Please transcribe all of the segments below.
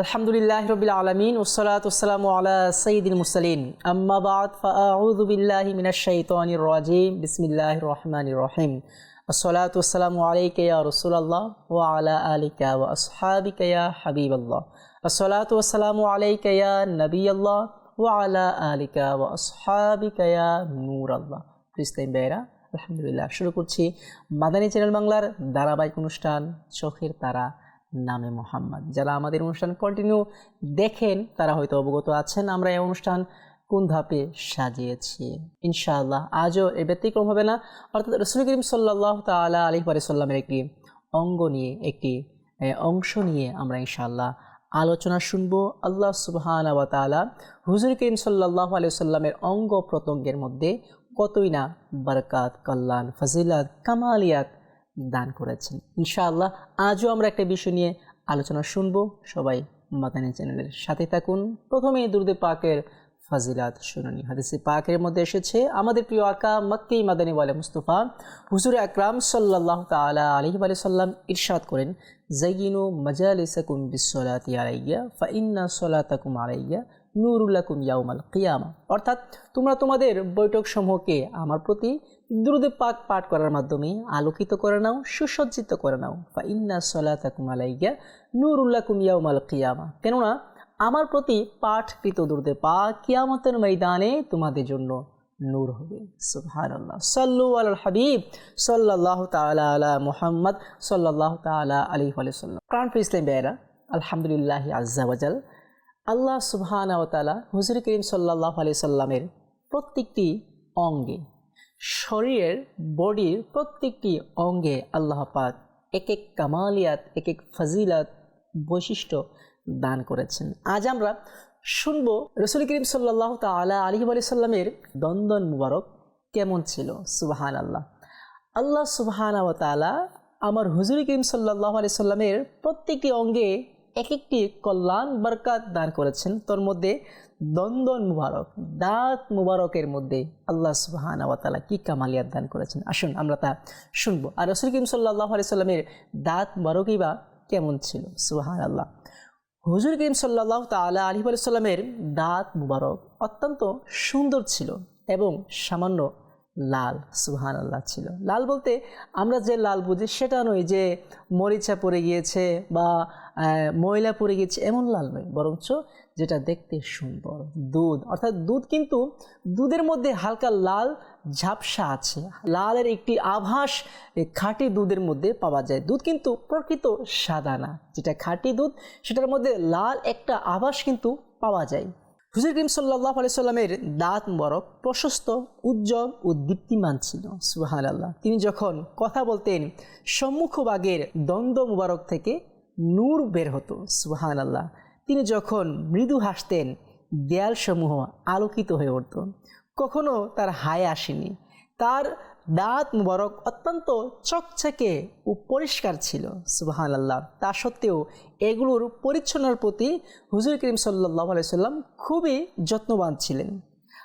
আলহামদুলিল্লাহ রবিল আলমিন ওসলাত ওসালাম আলা সঈদুল মুসলিন আম্মাবাদ ফাউদুবিল্লাহ মিনাশাইতানির রাজিম। বিসমিল্লাহ রহমান রহিম। আসসালাতু ওয়াসসালামু আলাইকা ইয়া রাসূলুল্লাহ ওয়া আলা আলিকা ওয়া আসহাবিকা ইয়া হাবিবাল্লাহ। আসসালাতু ওয়াসসালামু আলাইকা ইয়া নবিয়াল্লাহ ওয়া আলা আলিকা ওয়া আসহাবিকা ইয়া নূরাল্লাহ। ফিস্তাইন বেরা আলহামদুলিল্লাহ, শুরু করছি মাদানী চ্যানেল বাংলার ধারাবাহিক অনুষ্ঠান, চোখের তারা। নামে মোহাম্মদ। যারা আমাদের অনুষ্ঠান কন্টিনিউ দেখেন, তারা হয়তো অবগত আছেন, আমরা এই অনুষ্ঠান কোন ধাপে সাজিয়েছি। ইনশাআল্লাহ, আজও এ ব্যতিক্রম হবে না। অর্থাৎ রসুল করিম সাল্লাহ তালা আলী সাল্লামের একটি অঙ্গ নিয়ে, একটি অংশ নিয়ে আমরা ইনশাআল্লাহ আলোচনা শুনব। আল্লাহ সুবহান ওয়া তাআলা হুজুর করিম সাল্লাহ সাল্লামের অঙ্গ প্রত্যঙ্গের মধ্যে কতই না বরকাত কল্যাণ ফজিলাত, কামালিয়াত দান করেছেন। ইনশাআল্লাহ আজও আমরা একটা বিষয় নিয়ে আলোচনা শুনব। সবাই মাদানী চ্যানেলের সাথে থাকুন। প্রথমে দুর্দে পাকের ফাজিলাত শুনানি। হাদিসে পাকের মধ্যে এসেছে, আমাদের প্রিয় আকা মক্কি মাদানী ওয়ালে মুস্তফা, হুজুর আকরাম সাল্লাহ তালা আলহি আলি সাল্লাম ইরশাদ করেন জাইনু মজালিসাকুম বিসলাতি আলাইয়া ফাইন্না সলাতাকুম আলাইয়া নুরুল্লাকুম ইয়াউমাল কিয়ামা। অর্থাৎ তোমরা তোমাদের বৈঠক সমূহকে আমার প্রতি দ্রুদে পাক পাঠ করার মাধ্যমে আলোকিত করে নাও, সুসজ্জিত করে নাও। বা ইন্না সলাতাকুম আলাইয়া নুরুল্লাকুম ইয়াউমাল কিয়ামা। কেননা, আমার প্রতি পাঠকৃত দুর্দে পা কিয়ামতের ময়দানে তোমাদের জন্য নূর হবে। সুবহানাল্লাহ। সাল্লু আল হাবিব সাল্লাহ তাআলা আলা মুহাম্মদ সাল্লাহ তাআলা আলাইহি ওয়া সাল্লাম। প্রাণ ইসলাম বেয়েরা আলহামদুলিল্লাহ ওয়াজাল আল্লাহ সুবহানা তাআলা হুজুর করিম সাল্লাল্লাহু আলাইহি সাল্লামের প্রত্যেকটি অঙ্গে শরীরের বডির প্রত্যেকটি অঙ্গে আল্লাহ পাক এক এক কামালিয়াত, এক এক ফজিলাত বৈশিষ্ট্য দান করেছেন। আজ আমরা শুনব রসুল করিম সাল্লাহ তালা আলহিম আলি সাল্লামের দন্দন মুবারক কেমন ছিল। সুবাহান আল্লাহ আল্লাহ সুবাহান আমার হুজুর করিম সাল্লাহ আলি সাল্লামের প্রত্যেকটি অঙ্গে এক একটি কল্যাণ বরকাত দান করেছেন। তোর মধ্যে দন্দন মুবারক, দাঁত মুবারকের মধ্যে আল্লাহ সুবাহান তালা কি কামালিয়াত দান করেছেন। আসুন, আমরা তা শুনব। আর রসুল করিম সাল্লাহ আলি সাল্লামের দাঁত মুবারকই বা কেমন ছিল? সুবাহান আল্লাহ হুজুর করিম সাল্লাহ তালা আলী সাল্লামের দাঁত মুবারক অত্যন্ত সুন্দর ছিল এবং সামান্য লাল সুহান আল্লাহ ছিল। লাল বলতে আমরা যে লাল বুঝি সেটা নয় যে মরিচা পড়ে গিয়েছে বা ময়লা পড়ে গিয়েছে, এমন লাল নয়। বরঞ্চ যেটা দেখতে সুন্দর, দুধ। অর্থাৎ দুধ কিন্তু দুধের মধ্যে হালকা লাল ঝাপসা আছে। লালের একটি আভাস খাঁটি দুধের মধ্যে পাওয়া যায়। দুধ কিন্তু প্রকৃত সাদা না। যেটা খাঁটি দুধ, সেটার মধ্যে লাল একটা আভাস কিন্তু পাওয়া যায়। হুজুর করিম সাল্লাহ সাল্লামের দাঁত মুবারক প্রশস্ত, উজ্জ্বল ও দীপ্তিমান ছিল সুহান আল্লাহ তিনি যখন কথা বলতেন, সম্মুখভাগের দ্বন্দ্ব মুবারক থেকে নূর বের হতো সুহান আল্লাহ তিনি যখন মৃদু হাসতেন, দেয়ালসমূহ আলোকিত হয়ে উঠত। কখনো তার হায় আসেনি। তার দাঁত মুবারক অত্যন্ত চকচকে ও পরিষ্কার ছিল সুবাহান আল্লাহ তা সত্ত্বেও এগুলোর পরিচ্ছন্নর প্রতি হুজুর করিম সাল্লাহ আলাইসাল্লাম খুবই যত্নবান ছিলেন।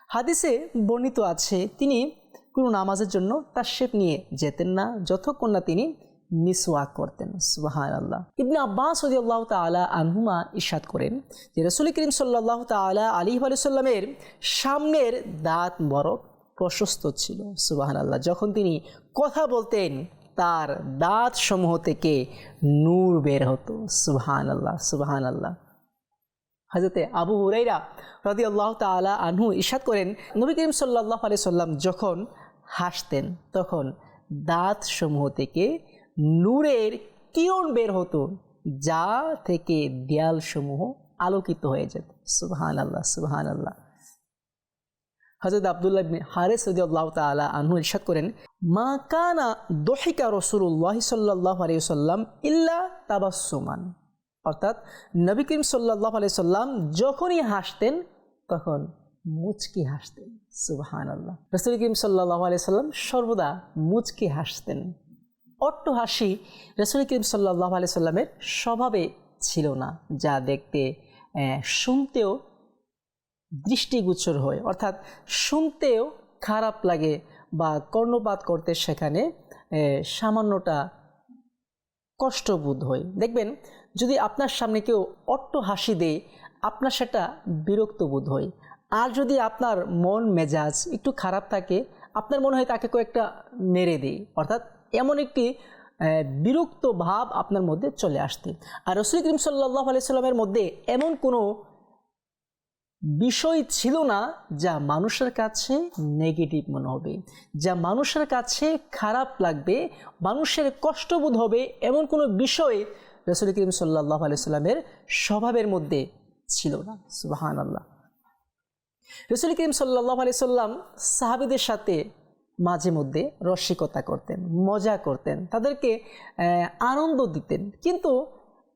হাদিসে বর্ণিত আছে, তিনি কোনো নামাজের জন্য তার শেপ নিয়ে যেতেন না, যতক্ষণ না তিনি মিসওয়াক করতেন সুবাহান আল্লাহ ইবনে আব্বাস আল্লাহ তালা আনহুমা ইশাদ করেন যে রসুল করিম সাল্লাহ তালা আলী আলাইসাল্লামের সামনের দাঁত বরফ প্রশস্ত ছিল সুবাহান আল্লাহ যখন তিনি কথা বলতেন, তার দাঁত সমূহ থেকে নূর বের হতো সুবাহান আল্লাহ সুবাহান আল্লাহ হাজরতে আবু হুরাইরা রদি আল্লাহ তালা আনহু ইশাদ করেন, নবী করিম সাল্লাহ আলি সাল্লাম যখন হাসতেন, তখন দাঁত সমূহ থেকে নূরের কিরণ বের হতো, যা থেকে দেয়াল সমূহ আলোকিত হয়ে যেত সুবহান আল্লাহ সুবহান আল্লাহ হজরত আবদুল্লাহ হারিস রাদিয়াল্লাহু তাআলা আনহু ইরশাদ করেন, মা কানা দহিকা রাসূলুল্লাহ সাল্লাল্লাহু আলাইহি সাল্লাম ইল্লা তাবাসসুমান। অর্থাৎ নবী করিম সাল্লাল্লাহু আলাইহি সাল্লাম যখনই হাসতেন, তখন মুচকি হাসতেন। সুবহানাল্লাহ। রাসূল করিম সাল্লাল্লাহু আলাইহি সাল্লাম সর্বদা মুচকি হাসতেন। অট্ট হাসি রসুল করিম সাল্লাহ আলি সাল্লামের স্বভাবে ছিল না। যা দেখতে শুনতেও দৃষ্টিগোচর হয়। অর্থাৎ শুনতেও খারাপ লাগে বা কর্ণপাত করতে সেখানে সামান্যটা কষ্টবোধ হয়। দেখবেন, যদি আপনার সামনে কেউ অট্ট হাসি দেয়, আপনার সেটা বিরক্ত বোধ হয়। আর যদি আপনার মন মেজাজ একটু খারাপ থাকে, আপনার মনে হয় তাকে কয়েকটা মেরে দেয়। অর্থাৎ এমন একটি বিরক্ত ভাব আপনার মধ্যে চলে আসতে। আর রসুল করিম সাল্লাহ আলাইস্লামের মধ্যে এমন কোনো বিষয় ছিল না যা মানুষের কাছে নেগেটিভ মনে হবে, যা মানুষের কাছে খারাপ লাগবে, মানুষের কষ্টবোধ হবে এমন কোনো বিষয় রসুল করিম সাল্লাহ আলাইস্লামের স্বভাবের মধ্যে ছিল না। সুবাহান আল্লাহ রসুল করিম সাল্লাহ আলি সাল্লাম সাহাবিদের সাথে মাঝে মধ্যে রসিকতা করতেন, মজা করতেন, তাদেরকে আনন্দ দিতেন। কিন্তু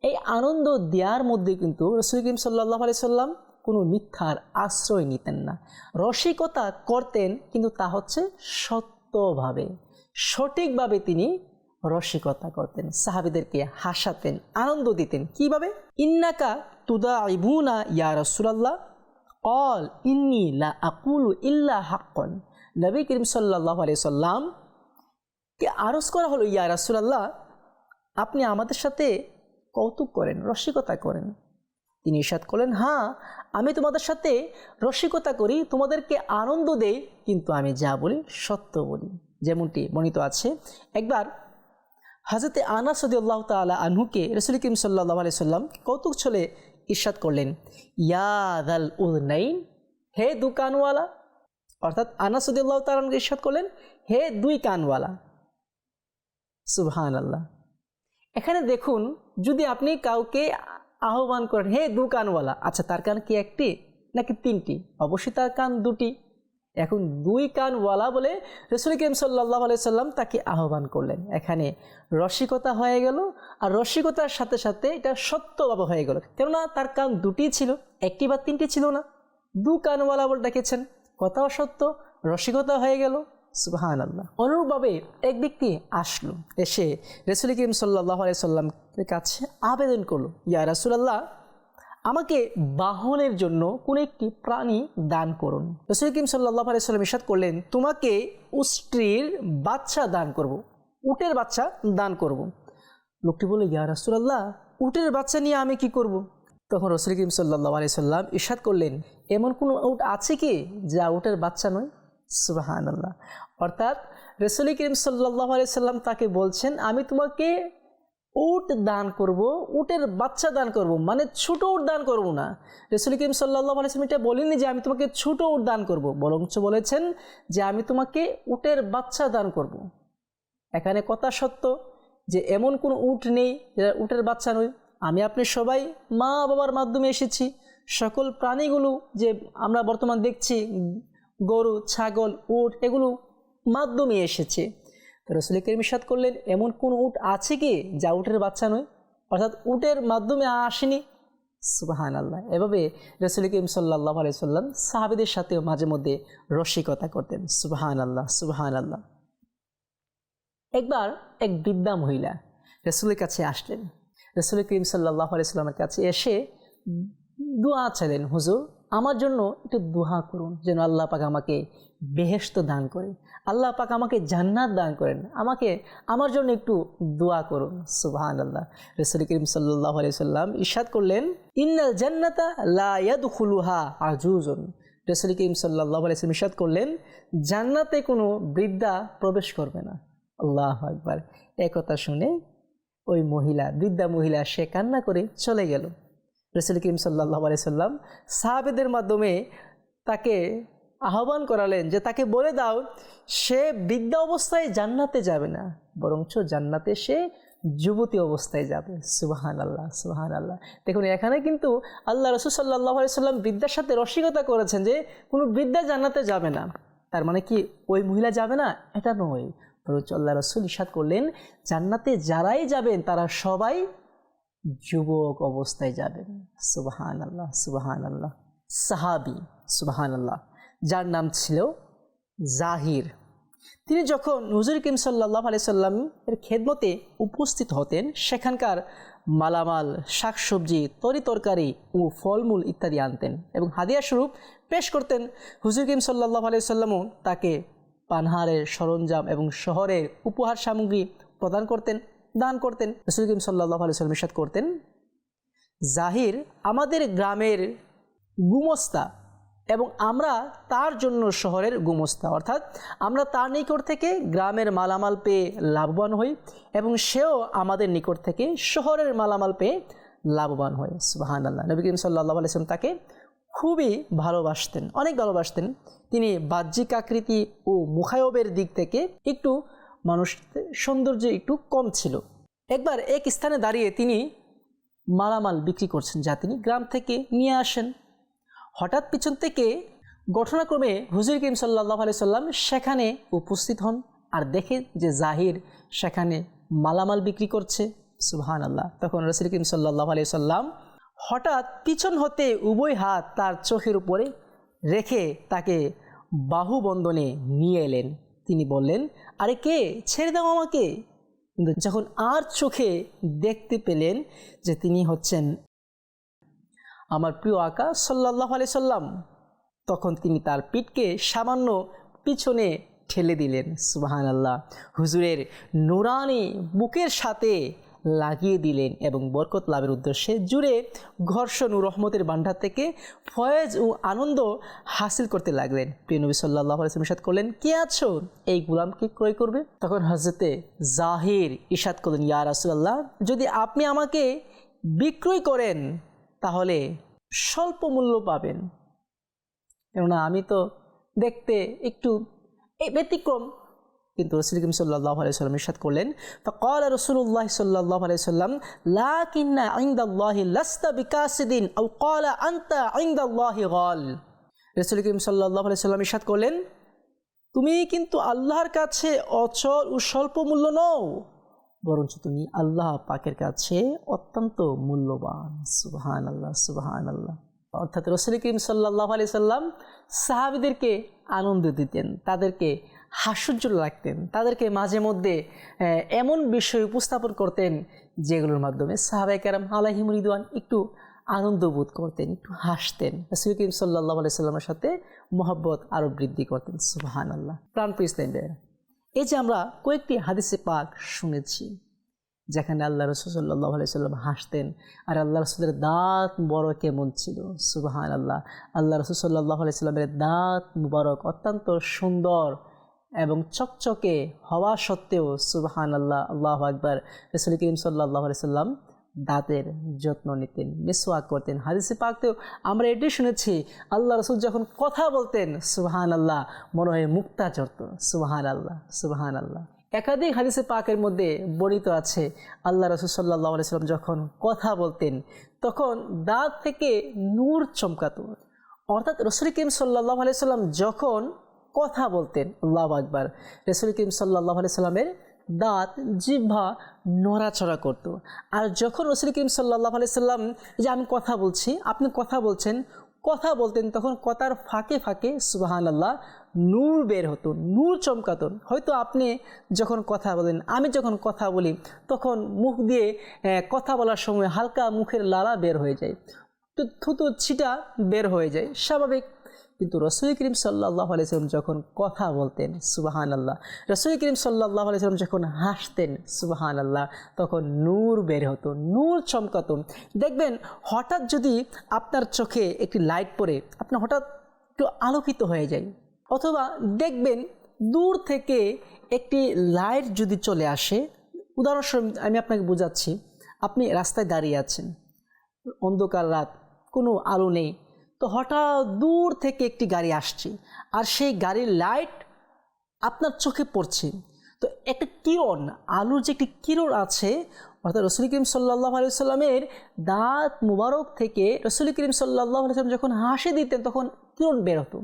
এই আনন্দ দেওয়ার মধ্যে কিন্তু রসুল করিম সাল্লাহ আলি সাল্লাম কোনো মিথ্যার আশ্রয় নিতেন না। রসিকতা করতেন, কিন্তু তা হচ্ছে সত্যভাবে। সঠিকভাবে তিনি রসিকতা করতেন, সাহাবিদেরকে হাসাতেন, আনন্দ দিতেন। কীভাবে? ইন্নাকা তুদা ইবুনা ইয়া রসুলাল্লাহ। অল ইন্নি লা আকুলু ইল্লা হাক্কন। নবী করিম সাল্লাহ আলি সাল্লাম কে আরজ করা হলো, ইয়া রাসুলাল্লাহ, আপনি আমাদের সাথে কৌতুক করেন, রসিকতা করেন। তিনি ইসাদ করলেন হ্যাঁ আমি তোমাদের সাথে রসিকতা করি, তোমাদেরকে আনন্দ দেই, কিন্তু আমি যা বলি, সত্য বলি। যেমনটি বর্ণিত আছে। একবার হাজরতে আনা সদি আল্লাহ তালা আনহুকে রসুল করিম সাল্লাহ আলি সাল্লাম কৌতুক ছলে ইরশাদ করলেন ইয়াদ আল উদনাইন হে দু কানওয়ালা অর্থাৎ আনা সদি আল্লাহ তালাকে ইরশাদ করলেন, হে দুই কানওয়ালা। সুবহান আল্লাহ এখানে দেখুন, যদি আপনি কাউকে আহ্বান করেন, হে দু কানওয়ালা আচ্ছা তার কান কি একটি নাকি তিনটি? অবশ্যই তার কান দুটি। এখন দুই কানওয়ালা বলে রসুল করিম সাল্লাহ সাল্লাম তাকে আহ্বান করলেন। এখানে রসিকতা হয়ে গেল আর রসিকতার সাথে সাথে এটা সত্য সত্যভাবে হয়ে গেল। কেননা তার কান দুটি ছিল, একটি বা তিনটি ছিল না। দু কানওয়ালা বলে ডেকেছেন। কথাও সত্য, রসিকতা হয়ে গেল। সুবাহান আল্লাহ অনুরূপভাবে এক ব্যক্তি আসলো, এসে রসুল করিম সাল্লাহ সাল্লামের কাছে আবেদন করল, ইয়া রাসুলাল্লাহ, আমাকে বাহনের জন্য কোন একটি প্রাণী দান করুন রসুল করিম সাল্লাহ সাল্লাম ইসাদ করলেন, তোমাকে উষ্ট্রির বাচ্চা দান করব। উটের বাচ্চা দান করব। লোকটি বলে ইয়া রাসুলাল্লাহ, উটের বাচ্চা নিয়ে আমি কি করব। তখন রসুল করিম সাল্লাহ আলি সাল্লাম ইসাদ করলেন, এমন কোনো উট আছে কি যা উটের বাচ্চা নয় সুবাহান আল্লাহ অর্থাৎ রসুল করিম সাল্লাম তাকে বলছেন, আমি তোমাকে উট দান করব, উটের বাচ্চা দান করব মানে ছোট উট দান করব না। রসুল করিম সাল্লাহ আলাইসলাম এটা বলেনি যে, আমি তোমাকে ছোট উট দান করব। বরঞ্চ বলেছেন যে, আমি তোমাকে উটের বাচ্চা দান করব। এখানে কথা সত্য যে, এমন কোনো উট নেই যেটা উটের বাচ্চা নয়। আমি, আপনি সবাই মা বাবার মাধ্যমে এসেছি। সকল প্রাণীগুলো যে আমরা বর্তমান দেখছি গরু, ছাগল, উট এগুলো মাধ্যমে এসেছে। রসুল করিম সাদ করলেন, এমন কোন উট আছে কি যা উটের বাচ্চা নয়? অর্থাৎ উটের মাধ্যমে আসেনি। সুবাহান আল্লাহ এভাবে রসুল করিম সাল্লাহ আলি সাল্লাম সাহাবিদের সাথেও মাঝে মধ্যে রসিকতা করতেন। সুবাহান আল্লাহ সুবাহান আল্লাহ একবার এক বৃদ্ধা মহিলা রসুলের কাছে আসলেন। রসুল করিম সাল্লাহ আলি সাল্লামের কাছে এসে দোয়া চাইলেন, হুজুর আমার জন্য একটু দোয়া করুন, যেন আল্লাহ পাক আমাকে বেহেস্ত দান করে। আল্লাহ পাক আমাকে জান্নাত দান করেন। আমাকে, আমার জন্য একটু দোয়া করুন। সুবাহান আল্লাহ রসুল করিম সাল্লাহ সাল্লাম ইশাদ করলেন, ইন্নাল জান্নাতা লায়াদুলুহা আজুজন। রসুল করিম সাল্লাহ আলি সাল্লাম ইশাদ করলেন, জান্নাতে কোনো বৃদ্ধা প্রবেশ করবে না। আল্লাহ একবার একথা শুনে ওই মহিলা, বৃদ্ধা মহিলা, সে কান্না করে চলে গেল। রসুল করিম সাল্লাহ সাল্লাম সাহাবেদের মাধ্যমে তাকে আহ্বান করালেন যে তাকে বলে দাও, সে বৃদ্ধা অবস্থায় জান্নাতে যাবে না, বরঞ্চ জান্নাতে সে যুবতী অবস্থায় যাবে। সুবাহান আল্লাহ সুবাহান আল্লাহ দেখুন, এখানে কিন্তু আল্লাহ রসুল সাল্লাহ সাল্লাম বৃদ্ধার সাথে রসিকতা করেছেন যে কোনো বৃদ্ধা জান্নাতে যাবে না। তার মানে কি, ওই মহিলা যাবে না? এটা নয়। বরঞ্চ আল্লাহ রসুল ইসাদ করলেন, জান্নাতে যারাই যাবেন, তারা সবাই যুবক অবস্থায় যাবেন। সুবাহান আল্লাহ সুবাহান আল্লাহ সাহাবি সুবাহান আল্লাহ যার নাম ছিল জাহির। তিনি যখন হুজুর কিম সাল্লাহ আলি সাল্লাম এর খেদমতে উপস্থিত হতেন, সেখানকার মালামাল, শাকসবজি তরি তরকারি ও ফলমূল ইত্যাদি আনতেন এবং হাদিয়া স্বরূপ পেশ করতেন। হুজুর কিম সাল্লাহ আলি সাল্লামও তাকে পানহারের সরঞ্জাম এবং শহরের উপহার সামগ্রী প্রদান করতেন। দান করতেন। রসুল কিম সাল্লাহ আলি ইসাদ করতেন, জাহির আমাদের গ্রামের গুমস্তা এবং আমরা তার জন্য শহরের গুমস্তা, অর্থাৎ আমরা তার নিকট থেকে গ্রামের মালামাল পেয়ে লাভবান হই এবং সেও আমাদের নিকট থেকে শহরের মালামাল পেয়ে লাভবান হয় সুবাহান আল্লাহ নবী করিম সাল্লাহ আলাইসলাম তাকে খুবই ভালোবাসতেন, অনেক ভালোবাসতেন। তিনি বাহ্যিক আকৃতি ও মুখায়বের দিক থেকে একটু মানুষ সৌন্দর্য একটু কম ছিল। একবার এক স্থানে দাঁড়িয়ে তিনি মালামাল বিক্রি করছেন যা তিনি গ্রাম থেকে নিয়ে আসেন। হঠাৎ পিছন থেকে ঘটনাক্রমে হুজুর করিম সাল্লাহ আলি সাল্লাম সেখানে উপস্থিত হন আর দেখে যে জাহির সেখানে মালামাল বিক্রি করছে। সুহান আল্লাহ তখন রসুল করিম সাল্লাহ আলি সাল্লাম হঠাৎ পিছন হতে উভয় হাত তার চোখের উপরে রেখে তাকে বাহুবন্ধনে নিয়ে এলেন। তিনি বললেন, আরে কে? ছেড়ে দাও আমাকে। কিন্তু যখন আর চোখে দেখতে পেলেন যে তিনি হচ্ছেন আমার প্রিয় আকা সাল্লাহ আলি সাল্লাম, তখন তিনি তার পিঠকে সামান্য পিছনে ঠেলে দিলেন। সুবাহান আল্লাহ হুজুরের নুরানি বুকের সাথে লাগিয়ে দিলেন এবং বরকত লাভের উদ্দেশ্যে জুড়ে ঘর্ষণ ও রহমতের ভান্ডার থেকে ফয়েজ ও আনন্দ হাসিল করতে লাগলেন। প্রিয় নবী সাল্লাহ ইসাদ করলেন, কে আছো? এই গুলামকে ক্রয় করবে? তখন হজরতে জাহির ইসাদ করলেন, ইয়া রাসুল্লাহ যদি আপনি আমাকে বিক্রয় করেন, তাহলে স্বল্প মূল্য পাবেন। কেননা আমি তো দেখতে একটু ব্যতিক্রম কিন্তু রসুল কিম সাল্লাহ আলাইসাল্লাম ইসাদ করলেন, ফকল রসুল্লাহ সাল্লাহ আলাইসাল্লাম লা কিন্না আইন্দাল্লাহি লাস্তা বিকাশিদিন আউ কলা আন্তা আইন্দাল্লাহি গল। রসুল কিম সাল্লাহ আলাইসাল্লাম ইসাদ করলেন, তুমি কিন্তু আল্লাহর কাছে অচল ও স্বল্প মূল্য নও, বরঞ্চ তুমি আল্লাহ পাকের কাছে অত্যন্ত মূল্যবান। সুবাহান আল্লাহ সুবাহান আল্লাহ অর্থাৎ রসুল করিম সাল্লাহ আলি সাল্লাম সাহাবিদেরকে আনন্দ দিতেন, তাদেরকে হাস্যোজ্জ্বল রাখতেন তাদেরকে মাঝে মধ্যে এমন বিষয় উপস্থাপন করতেন যেগুলোর মাধ্যমে সাহাবাই কারাম আলাহিম রিদওয়ান একটু আনন্দ বোধ করতেন, একটু হাসতেন। রসুল করিম সাল্লাহ আলি সাল্লামের সাথে মোহাব্বত আরও বৃদ্ধি করতেন সুবাহান আল্লাহ প্রাণপ্রিয় ইসলামদের এই যে আমরা কয়েকটি হাদিসে পাক শুনেছি, যেখানে আল্লাহ রসুল্লাহ আলাইসাল্লাম হাসতেন, আর আল্লাহ রসুলের দাঁত বড় কেমন ছিল সুবাহান আল্লাহ আল্লাহ রসুল্লাহ আলাইসাল্লামের দাঁত মুবারক অত্যন্ত সুন্দর এবং চকচকে হওয়া সত্ত্বেও সুবাহান আল্লাহ আল্লাহ আকবর, রসুল করিম সাল্লাহ আলাইসাল্লাম দাঁতের যত্ন নিতেন, মিসওয়াক করতেন। হাদিসে পাকতেও আমরা এটি শুনেছি, আল্লাহ রসুল যখন কথা বলতেন সুবাহান আল্লাহ মনে হয় মুক্তা চড়ত সুবাহান আল্লাহ সুবাহান আল্লাহ একাধিক হাদিসে পাকের মধ্যে বর্ণিত আছে, আল্লাহ রসুল সাল্লাহ আলাইসাল্লাম যখন কথা বলতেন, তখন দাঁত থেকে নূর চমকাত। অর্থাৎ রসুল করিম সাল্লাহ আলাইসাল্লাম যখন কথা বলতেন। আল্লাহ আকবার। রসুল করিম সাল্লাহ আলাইসাল্লামের দাঁত, জিহ্বা নড়াচড়া করত। আর যখন রসুল করিম সাল্লাহ আলাইসাল্লাম যে আমি কথা বলছি, আপনি কথা বলছেন, কথা বলতেন তখন কথার ফাঁকে ফাঁকে সুবাহান আল্লাহ নূর বের হতো, নূর চমকাতো। হয়তো আপনি যখন কথা বলেন, আমি যখন কথা বলি, তখন মুখ দিয়ে কথা বলার সময় হালকা মুখের লালা বের হয়ে যায়। তো থুতু ছিটা বের হয়ে যায়। স্বাভাবিক কিন্তু রসুল করিম সাল্লাহ আলাইসাল্লাম যখন কথা বলতেন সুবাহান আল্লাহ রসুল করিম সাল্লাহ আলাইসাল্লাম যখন হাসতেন সুবাহান আল্লাহ তখন নূর বের হতো, নূর চমকাত। দেখবেন, হঠাৎ যদি আপনার চোখে একটি লাইট পড়ে, আপনি হঠাৎ একটু আলোকিত হয়ে যায় অথবা দেখবেন দূর থেকে একটি লাইট যদি চলে আসে, উদাহরণস্বরূপ আমি আপনাকে বোঝাচ্ছি, আপনি রাস্তায় দাঁড়িয়ে আছেন, অন্ধকার রাত, কোনো আলো নেই তো হঠাৎ দূর থেকে একটি গাড়ি আসছে আর সেই গাড়ির লাইট আপনার চোখে পড়ছে। তো একটা কিরণ, আলুর যে একটি কিরণ আছে, অর্থাৎ রসুল করিম সাল্লাহ আলিয়াল্লামের দাঁত মুবারক থেকে রসুল করিম সাল্লাহ আলিয়াল্লাম যখন হাসি দিতেন, তখন কিরণ বের হতো,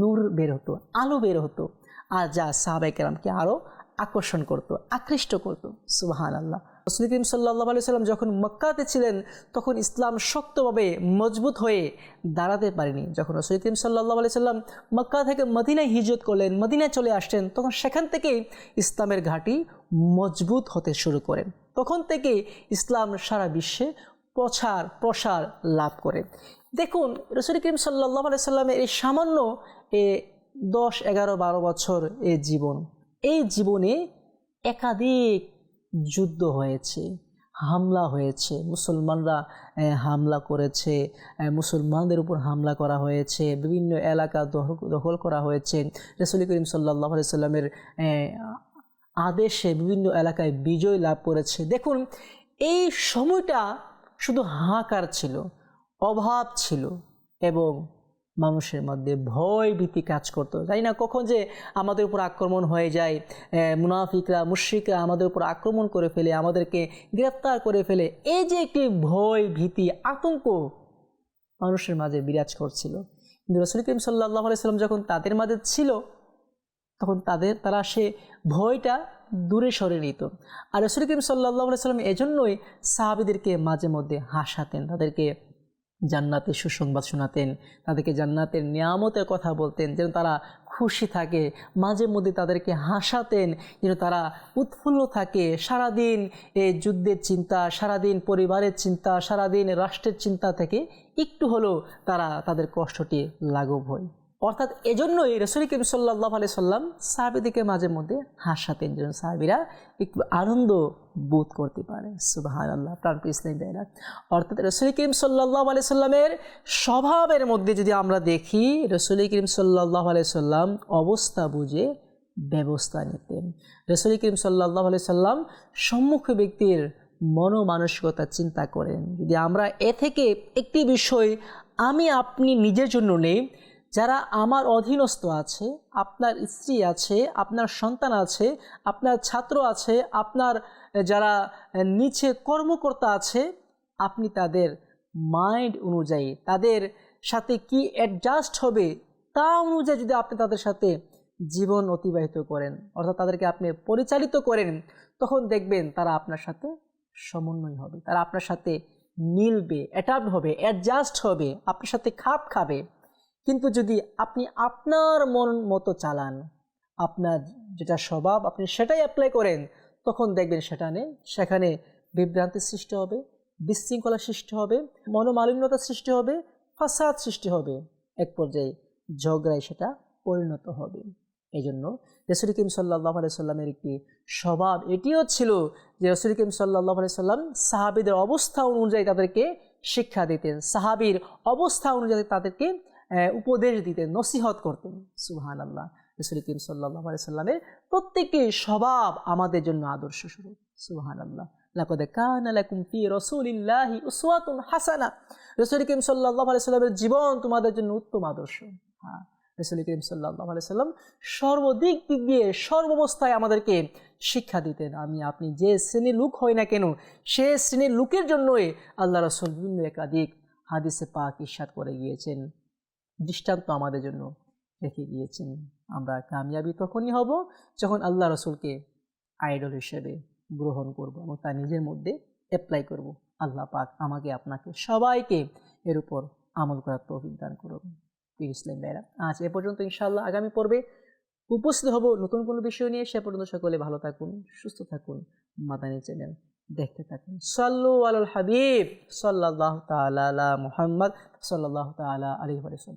নূর বের হতো, আলো বের হতো, আর যা সাহাবাই কেরামকে আরও আকর্ষণ করতো, আকৃষ্ট করতো। সুবাহান আল্লাহ রসুল করিম সাল্লাহ আলি সাল্লাম যখন মক্কাতে ছিলেন, তখন ইসলাম শক্তভাবে মজবুত হয়ে দাঁড়াতে পারেনি। যখন রসুল করিম সাল্লাহ আলি সাল্লাম মক্কা থেকে মদিনায় হিজরত করলেন, মদিনায় চলে আসছেন তখন সেখান থেকেই ইসলামের ঘাঁটি মজবুত হতে শুরু করেন তখন থেকে ইসলাম সারা বিশ্বে প্রচার, প্রসার লাভ করে। দেখুন, রসুল করিম সাল্লাহ আলি সাল্লামের এই সামান্য এ দশ, এগারো, বারো বছর এ জীবন, এই জীবনে একাধিক যুদ্ধ হয়েছে, হামলা হয়েছে, মুসলমানরা হামলা করেছে মুসলমানদের উপর হামলা করা হয়েছে, বিভিন্ন এলাকা দখল- করা হয়েছে। রসুল করিম সাল্লাহ সাল্লামের আদেশে বিভিন্ন এলাকায় বিজয় লাভ করেছে। দেখুন, এই সময়টা শুধু হাহাকার ছিল, অভাব ছিল এবং মানুষের মধ্যে ভয় ভীতি কাজ করতো। জানি না কখন যে আমাদের উপর আক্রমণ হয়ে যায় মুনাফিকরা, মুশ্রিকরা আমাদের উপর আক্রমণ করে ফেলে, আমাদেরকে গ্রেপ্তার করে ফেলে, এই যে একটি ভয়, ভীতি, আতঙ্ক মানুষের মাঝে বিরাজ করছিল। কিন্তু রসুল করিম সাল্লাহ সাল্লাম যখন তাদের মাঝে ছিল, তখন তাদের, তারা সে ভয়টা দূরে সরে নিত। আর রসুল করিম সাল্লাহ সাল্লাম এজন্যই সাহাবিদেরকে মাঝে মধ্যে হাসাতেন, তাদেরকে জান্নাতের সুসংবাদ শোনাতেন, তাদেরকে জান্নাতের নিয়ামতের কথা বলতেন, যেন তারা খুশি থাকে, মাঝে মধ্যে তাদেরকে হাসাতেন, যেন তারা উৎফুল্ল থাকে। সারাদিন এই যুদ্ধের চিন্তা, সারাদিন পরিবারের চিন্তা, সারাদিন রাষ্ট্রের চিন্তা থেকে একটু হলেও তারা তাদের কষ্টটি লাঘব হয়। অর্থাৎ এজন্যই রসুল করিম সাল্লাহ আলি সাল্লাম সাহাবিদিকে মাঝে মধ্যে হাসাতেন যেন সাহাবিরা একটু আনন্দ বোধ করতে পারে। সুবাহান আল্লাহ প্রাণপ্রিয় ইসলাম ভাইরা অর্থাৎ রসুল করিম সাল্লাহ আলি সাল্লামের স্বভাবের মধ্যে যদি আমরা দেখি, রসুল করিম সাল্লাহ আলি সাল্লাম অবস্থা বুঝে ব্যবস্থা নিতেন। রসুল করিম সাল্লাহ আলি সাল্লাম সম্মুখ ব্যক্তির মনোমানসিকতা চিন্তা করেন। যদি আমরা এ থেকে একটি বিষয় আমি আপনি নিজের জন্য নেই যারা আমার অধীনস্থ আছে, আপনার স্ত্রী আছে, আপনার সন্তান আছে, আপনার ছাত্র আছে, আপনার যারা নিচে কর্মকর্তা আছে, আপনি তাদের মাইন্ড অনুযায়ী, তাদের সাথে কি অ্যাডজাস্ট হবে তা অনুযায়ী যদি আপনি তাদের সাথে জীবন অতিবাহিত করেন, অর্থাৎ তাদেরকে আপনি পরিচালিত করেন, তখন দেখবেন তারা আপনার সাথে সমন্বয় হবে, তারা আপনার সাথে মিলবে অ্যাটাপ্ট হবে অ্যাডজাস্ট হবে, আপনার সাথে খাপ খাবে। কিন্তু যদি আপনি আপনার মন মতো চালান, আপনার যেটা স্বভাব, আপনি সেটাই অ্যাপ্লাই করেন, তখন দেখবেন সেটা নেই সেখানে বিভ্রান্তির সৃষ্টি হবে, বিশৃঙ্খলা সৃষ্টি হবে মনোমালিন্যতার সৃষ্টি হবে, ফাসাদ সৃষ্টি হবে। এক পর্যায়ে ঝগড়ায় সেটা পরিণত হবে। এই জন্য রসুল কিম সাল্লাহ আলি সাল্লামের একটি স্বভাব এটিও ছিল যে রসুল কিম সাল্লাহ আলি সাল্লাম সাহাবিদের অবস্থা অনুযায়ী তাদেরকে শিক্ষা দিতেন। সাহাবির অবস্থা অনুযায়ী তাদেরকে উপদেশ দিতেন নসিহত করতেন। সুহান আল্লাহ রসুল কিম সাল্লাহ সাল্লামের প্রত্যেকটি স্বভাব আমাদের জন্য আদর্শ স্বরূপ। সুহান আল্লাহ লাকদ কান লাকুম ফি রাসূলিল্লাহি উসওয়াতুন হাসানা। রাসূল করিম আলাইহি সাল্লামের জীবন তোমাদের জন্য উত্তম আদর্শ। হ্যাঁ রাসূল করিম আলাইহি সাল্লাম সর্বদিক দিক দিয়ে সর্বাবস্থায় আমাদেরকে শিক্ষা দিতেন। আমি, আপনি যে শ্রেণির লোক হয় না কেন, সে শ্রেণির লোকের জন্যই আল্লাহ রসুল বিভিন্ন একাধিক হাদিসে পাক ইরশাদ করে গিয়েছেন। দৃষ্টান্ত আমাদের জন্য রেখে গিয়েছেন। আমরা কামিয়াবি তখনই হব যখন আল্লাহ রসুলকে আইডল হিসেবে গ্রহণ করব এবং তা নিজের মধ্যে অ্যাপ্লাই করব। আল্লাহ পাক আমাকে, আপনাকে সবাইকে এর উপর আমল করার তৌফিক করুন। পীর ইসলাম ভাইরা আজ এ পর্যন্ত ইনশাআল্লাহ আগামী পর্বে উপস্থিত হব নতুন কোনো বিষয় নিয়ে। সে পর্যন্ত সকলে ভালো থাকুন, সুস্থ থাকুন, মাদানী চ্যানেল দেখতে থাকুন। সাল্লু আল হাবিব সাল্লাহ তালা মুহাম্মদ সাল্লাহ তালা আলী